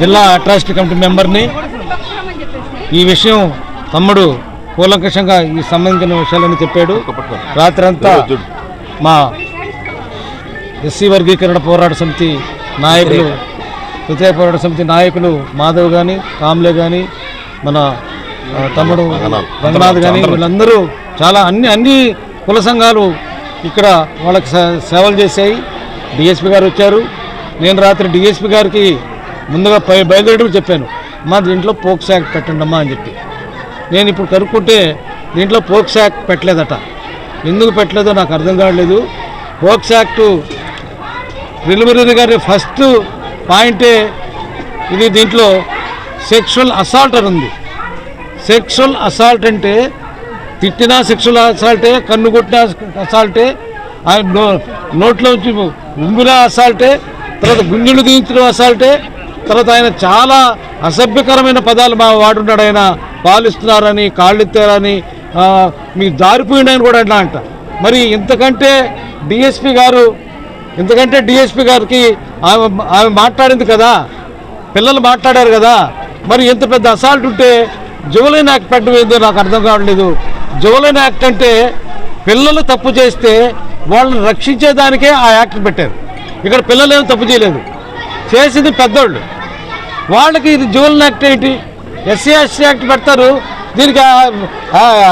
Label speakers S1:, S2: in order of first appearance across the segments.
S1: జిల్లా trust committee మెంబర్ని ఈ విషయం తమ్ముడు కూలంకషంగా ఈ సంబంధించిన విషయాలని చెప్పాడు. రాత్రంతా మా ఎస్సీ వర్గీకరణ పోరాట సమితి నాయకులు వ్యతిరేక పోరాట సమితి నాయకులు మాధవ్ కానీ కామ్లే కానీ మన తమ్ముడు రంగనాథ్ కానీ వీళ్ళందరూ చాలా అన్ని అన్ని కుల సంఘాలు ఇక్కడ వాళ్ళకి సేవలు చేశాయి. డిఎస్పి గారు వచ్చారు. నేను రాత్రి డిఎస్పి గారికి ముందుగా పై బయలుదేరడం చెప్పాను మా దీంట్లో పోక్స్ యాక్ట్ పెట్టండమ్మా అని చెప్పి. నేను ఇప్పుడు కనుక్కుంటే దీంట్లో పోక్స్ యాక్ట్ పెట్టలేదట. ఎందుకు పెట్టలేదో నాకు అర్థం కావట్లేదు. పోక్స్ యాక్టు ప్రిలిమినరీ గారి ఫస్ట్ పాయింటే ఇది దీంట్లో సెక్షువల్ అసాల్ట్ అని ఉంది. సెక్షువల్ అసాల్ట్ అంటే తిట్టినా సెక్షువల్ అసాల్టే కన్ను కొట్టినా అసాల్టే ఆ నో నోట్లో ఉంచి ఉమ్మిన అసాల్టే తర్వాత గుంజులు దించడం అసాల్టే తర్వాత ఆయన చాలా అసభ్యకరమైన పదాలు మా వాడున్నాడు. ఆయన పాలిస్తున్నారని కాళ్ళెత్తారని ఆ, మీ జారిపోయినాయని కూడా అట్లా అంట. మరి ఇంతకంటే డిఎస్పి గారు ఎందుకంటే డిఎస్పి గారికి ఆమె ఆమె మాట్లాడింది కదా పిల్లలు మాట్లాడారు కదా మరి ఎంత పెద్ద అసాల్ట్ ఉంటే జువలైన్ యాక్ట్ పెట్టడం ఏందో నాకు అర్థం కావట్లేదు జువలైన్ యాక్ట్ అంటే పిల్లలు తప్పు చేస్తే వాళ్ళని రక్షించేదానికే ఆ యాక్ట్ పెట్టారు. ఇక్కడ పిల్లలు ఏమి తప్పు చేయలేదు. చేసింది పెద్దోళ్ళు. వాళ్ళకి ఇది జువలైన్ యాక్ట్ ఏంటి? ఎస్సీ ఎస్సీ యాక్ట్ పెడతారు దీనికి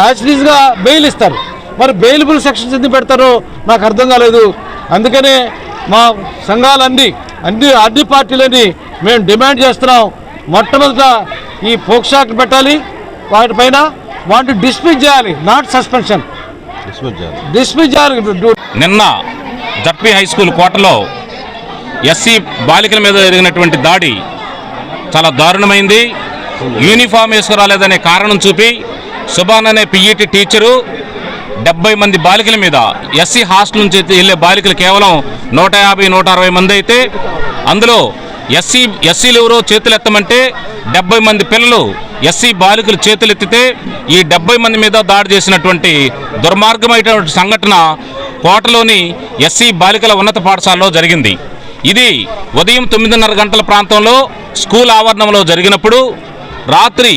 S1: యాసిడీస్గా బెయిల్ ఇస్తారు. మరి బెయిలబుల్ సెక్షన్స్ ఎందుకు పెడతారో నాకు అర్థం కాలేదు. అందుకనే మా సంఘాలన్నీ అన్ని అన్ని పార్టీలని మేము డిమాండ్ చేస్తున్నాం. మొట్టమొదట ఈ పోక్స్ యాక్ట్ పెట్టాలి. వాటిపైన వాటిని డిస్మిస్ చేయాలి నాట్ సస్పెన్షన్. డిస్మిస్ చేయాలి.
S2: నిన్న జడ్పీ హై స్కూల్ కోటలో ఎస్సీ బాలికల మీద జరిగినటువంటి దాడి చాలా దారుణమైంది. యూనిఫామ్ వేసుకురాలేదనే కారణం చూపి సుబాన్ అనే పిఈటి టీచరు డెబ్బై మంది బాలికల మీద ఎస్సీ హాస్టల్ నుంచి వెళ్ళే బాలికలు కేవలం నూట యాభై నూట అరవై మంది అయితే అందులో ఎస్సీ ఎస్సీలు ఎవరో చేతులు ఎత్తమంటే డెబ్బై మంది పిల్లలు ఎస్సీ బాలికలు చేతులు ఎత్తితే ఈ డెబ్బై మంది మీద దాడి చేసినటువంటి దుర్మార్గమైనటువంటి సంఘటన కోటలోని ఎస్సీ బాలికల ఉన్నత పాఠశాలలో జరిగింది. ఇది ఉదయం తొమ్మిదిన్నర గంటల ప్రాంతంలో స్కూల్ ఆవరణంలో జరిగినప్పుడు రాత్రి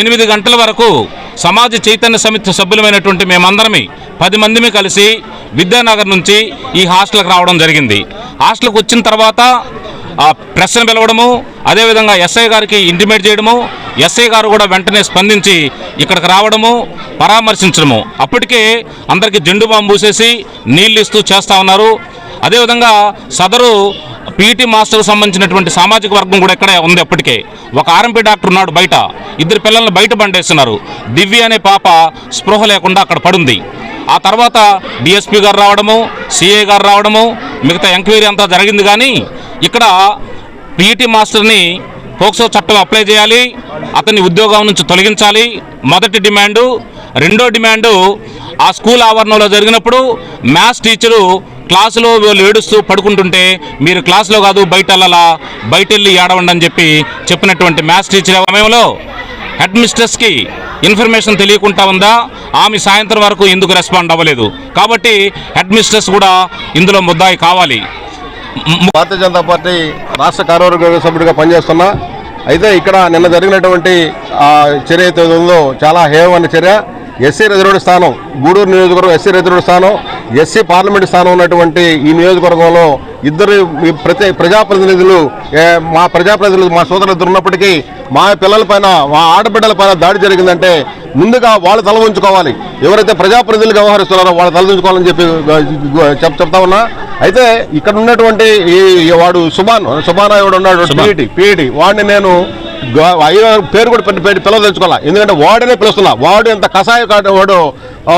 S2: ఎనిమిది గంటల వరకు సమాజ చైతన్య సమితి సభ్యులమైనటువంటి మేమందరమి పది మందిమి కలిసి విద్యానగర్ నుంచి ఈ హాస్టల్కి రావడం జరిగింది. హాస్టల్కి వచ్చిన తర్వాత ఆ ప్రెస్ను పిలవడము అదేవిధంగా ఎస్ఐ గారికి ఇంటిమేట్ చేయడము ఎస్ఐ గారు కూడా వెంటనే స్పందించి ఇక్కడికి రావడము పరామర్శించడము. అప్పటికే అందరికీ జెండు బాంబు పూసేసి నీళ్ళు ఇస్తూ చేస్తూ ఉన్నారు. అదేవిధంగా సదరు పీటీ మాస్టర్కు సంబంధించినటువంటి సామాజిక వర్గం కూడా ఇక్కడే ఉంది అప్పటికే. ఒక ఆర్ఎంపీ డాక్టర్ ఉన్నాడు బయట. ఇద్దరు పిల్లల్ని బయట బండేస్తున్నారు. దివ్య అనే పాప స్పృహ లేకుండా అక్కడ పడుంది. ఆ తర్వాత డిఎస్పీ గారు రావడము సిఏ గారు రావడము మిగతా ఎంక్వైరీ అంతా జరిగింది కానీ ఇక్కడ పీఈటీ మాస్టర్ని పోక్సో చట్టం అప్లై చేయాలి అతన్ని ఉద్యోగం నుంచి తొలగించాలి. మొదటి డిమాండు రెండో డిమాండు ఆ స్కూల్ ఆవరణలో జరిగినప్పుడు మ్యాథ్స్ టీచరు క్లాసులో వీళ్ళు ఏడుస్తూ పడుకుంటుంటే మీరు క్లాసులో కాదు బయట వెళ్ళాలా బయట వెళ్ళి ఏడవండి అని చెప్పి చెప్పినటువంటి మ్యాథ్స్ టీచర్ సమయంలో హెడ్ ఇన్ఫర్మేషన్ తెలియకుండా ఉందా? ఆమె సాయంత్రం వరకు ఎందుకు రెస్పాండ్ అవ్వలేదు? కాబట్టి హెడ్ కూడా ఇందులో ముద్దాయి కావాలి.
S3: భారతీయ జనతా పార్టీ రాష్ట్ర కార్యవర్గ సభ్యుడిగా పనిచేస్తున్నా. అయితే ఇక్కడ నిన్న జరిగినటువంటి చర్య ఏదైతే ఉందో చాలా హేయమైన చర్య. ఎస్సీ రిజర్వ్డ్ స్థానం గూడూరు నియోజకవర్గం ఎస్సీ రిజర్వ్డ్ స్థానం ఎస్సీ పార్లమెంట్ స్థానం ఉన్నటువంటి ఈ నియోజకవర్గంలో ఇద్దరు ప్రతి ప్రజాప్రతినిధులు మా ప్రజాప్రతినిధులు మా సోదరులు ఇద్దరు ఉన్నప్పటికీ మా పిల్లల పైన మా ఆడబిడ్డల పైన దాడి జరిగిందంటే ముందుగా వాళ్ళు తల ఉంచుకోవాలి ఎవరైతే ప్రజాప్రతినిధులు వ్యవహరిస్తున్నారో వాళ్ళు తల ఉంచుకోవాలని చెప్పి చెప్ చెప్తా ఉన్నా. అయితే ఇక్కడ ఉన్నటువంటి ఈ వాడు సుబాన్ సుబాన్ ఎవడు ఉన్నాడు పీఈటి పీఈటి. వాడిని నేను అయ్యో పేరు కూడా పిల్లలు తెచ్చుకోవాలా ఎందుకంటే వాడినే పిలుస్తున్నా. వాడు ఎంత కషాయ వాడు ఆ,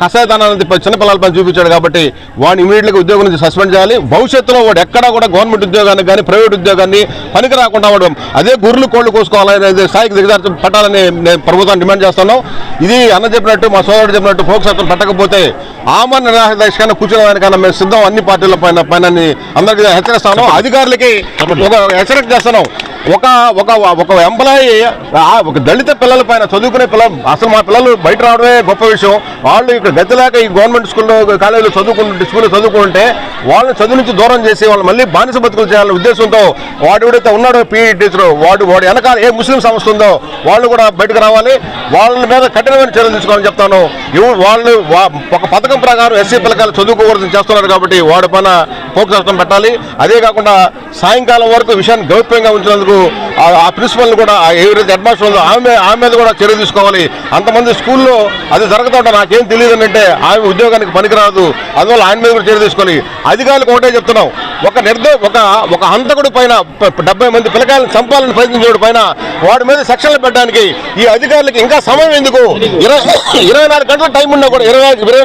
S3: కషాయతనాన్ని చిన్నపిల్లల పైన చూపించాడు కాబట్టి వాడిని ఇమీడియట్గా ఉద్యోగం నుంచి సస్పెండ్ చేయాలి. భవిష్యత్తులో వాడు ఎక్కడా కూడా గవర్నమెంట్ ఉద్యోగాన్ని కానీ ప్రైవేట్ ఉద్యోగాన్ని పనికి రాకుండా వాడు అదే గుర్రెలు కోళ్ళు కోసుకోవాలనేది స్థాయికి దిగజార్చి పెట్టాలని నేను ప్రభుత్వాన్ని డిమాండ్ చేస్తున్నాం ఇది అన్న చెప్పినట్టు మా సోదరుడు చెప్పినట్టు ఫోక్స్ అతను పెట్టకపోతే నిరాహార దీక్షకన్నా కూర్చోడానికన్నా మేము సిద్ధం అన్ని పార్టీల పైన పైన అందరికీ హెచ్చరిస్తాను. అధికారులకి ఒక హెచ్చరిక చేస్తున్నాం. ఒక ఒక ఒక ఎంప్లాయీ ఒక దళిత పిల్లల పైన చదువుకునే పిల్లలు అసలు మా పిల్లలు బయట రావడమే గొప్ప విషయం. వాళ్ళు ఇక్కడ గతి ఈ గవర్నమెంట్ స్కూల్లో కాలేజీలో చదువుకుంటుంటే స్కూల్లో చదువుకుంటే వాళ్ళని చదువు నుంచి దూరం చేసి వాళ్ళు మళ్ళీ బానిస బతుకులు చేయాలనే ఉద్దేశంతో వాడు ఎవడైతే ఉన్నాడో పీఈ టీచర్ వాడు వాడు వెనకాల ఏ ముస్లిం సంస్థ ఉందో వాళ్ళు కూడా బయటకు రావాలి. వాళ్ళ మీద కఠినమైన చర్యలు తీసుకోవాలని చెప్తాను. ఎవరు వాళ్ళు వా- ఒక పథకం ప్రకారం ఎస్సీ పిల్లకాయలు చదువుకోకూడదని చేస్తున్నారు కాబట్టి వాడి పైన ఫోకస్ పెట్టాలి. అదే కాకుండా సాయంకాలం వరకు విషయాన్ని గౌప్యంగా ఉంచినందుకు ఆ- ఆ ప్రిన్సిపల్ కూడా ఎవరైతే హెడ్ మాస్టర్ ఉందో ఆమె ఆమె మీద కూడా చర్య తీసుకోవాలి. అంతమంది స్కూల్లో అది జరుగుతుంటే నాకేం తెలియదు అంటే ఆమె ఉద్యోగానికి పనికిరాదు. అందువల్ల ఆయన మీద కూడా చర్య తీసుకోవాలి. అధికారులకు ఒకటే చెప్తున్నాం. ఒక నిర్దో ఒక ఒక హంతకుడి పైన డెబ్బై మంది పిల్లకాయలను చంపాలని ప్రయత్నించేవాడి పైన వాడి మీద సెక్షన్లు పెట్టడానికి ఈ అధికారులకి ఇంకా సమయం ఎందుకు? ఇరవై ఇరవై నాలుగు గంటల టైం ఉన్నా కూడా ఇరవై ఇరవై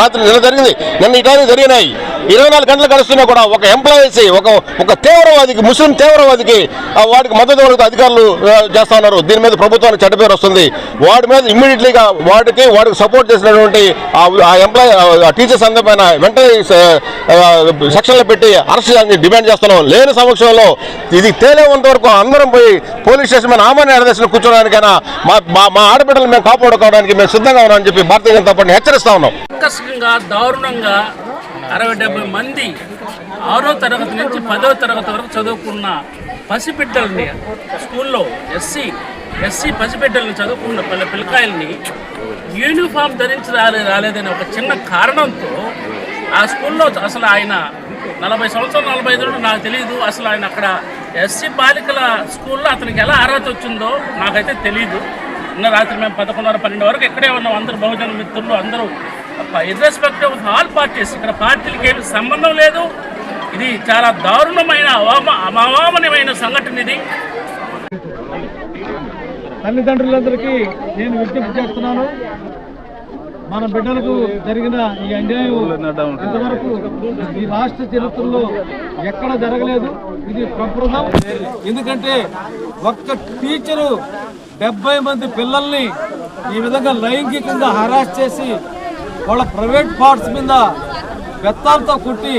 S3: రాత్రి నిన్న జరిగింది. నిన్న ఈ జరిగినాయి. ఇరవై నాలుగు గంటలు గడుస్తున్నా కూడా ఒక ఎంప్లాయీస్ ఒక ఒక తీవ్రవాదికి ముస్లిం తీవ్రవాదికి ఆ, వాడికి మద్దతు వరకు అధికారులు చేస్తా ఉన్నారు. దీని మీద ప్రభుత్వానికి చెడ్డ పేరు వస్తుంది. వాడి మీద ఇమ్మీడియట్లీగా వాడికి వాడికి సపోర్ట్ చేసినటువంటి ఆ- ఎంప్లాయీ ఆ టీచర్స్ అందరి పైన వెంటనే సెక్షన్లో పెట్టి అరెస్ట్ చేయాలని డిమాండ్ చేస్తున్నాం. లేని సమక్షంలో ఇది తేలేవంత వరకు అందరం పోయి పోలీస్ స్టేషన్ మీద ఆమె నిర్దేశం కూర్చోడానికైనా మా మా మా ఆడబిడ్డలు మేము కాపాడుకోవడానికి మేము సిద్ధంగా ఉన్నామని చెప్పి భారతీయ జనతా పార్టీని హెచ్చరిస్తా ఉన్నాం.
S4: దారుణంగా అరవై డెబ్బై మంది ఆరో తరగతి నుంచి పదో తరగతి వరకు చదువుకున్న పసిబిడ్డల్ని స్కూల్లో ఎస్సీ ఎస్సీ పసిబిడ్డల్ని చదువుకున్న పిల్ల పిల్లకాయల్ని యూనిఫామ్ ధరించి రాలే రాలేదనే ఒక చిన్న కారణంతో ఆ స్కూల్లో అసలు ఆయన నలభై సంవత్సరాలు నలభై ఐదు నాకు తెలియదు అసలు ఆయన అక్కడ ఎస్సీ బాలికల స్కూల్లో అతనికి ఎలా అర్హత వచ్చిందో నాకైతే తెలియదు నిన్న రాత్రి మేము పదకొండున్నర పన్నెండు వరకు ఇక్కడే ఉన్నాం. అందరు బహుజన మిత్రులు అందరూ ఇర్రెస్పెక్టివ్ ఆఫ్ ఆల్ పార్టీస్ ఇక్కడ పార్టీలకి ఏమి సంబంధం లేదు. ఇది చాలా దారుణమైన అవామ అమామనమైన సంఘటన ఇది.
S1: తల్లిదండ్రులందరికీ నేను విజ్ఞప్తి చేస్తున్నాను. మన బిడ్డలకు జరిగిన ఈ అన్యాయం ఇంతవరకు ఈ రాష్ట్ర చరిత్రలో ఎక్కడ జరగలేదు. ఇది ప్రప్రథం ఎందుకంటే ఒక్క టీచరు డెబ్బై మంది పిల్లల్ని ఈ విధంగా లైంగికంగా హరాస్ చేసి వాళ్ళ ప్రైవేట్ పార్ట్స్ మీద బెత్తాలతో కుట్టి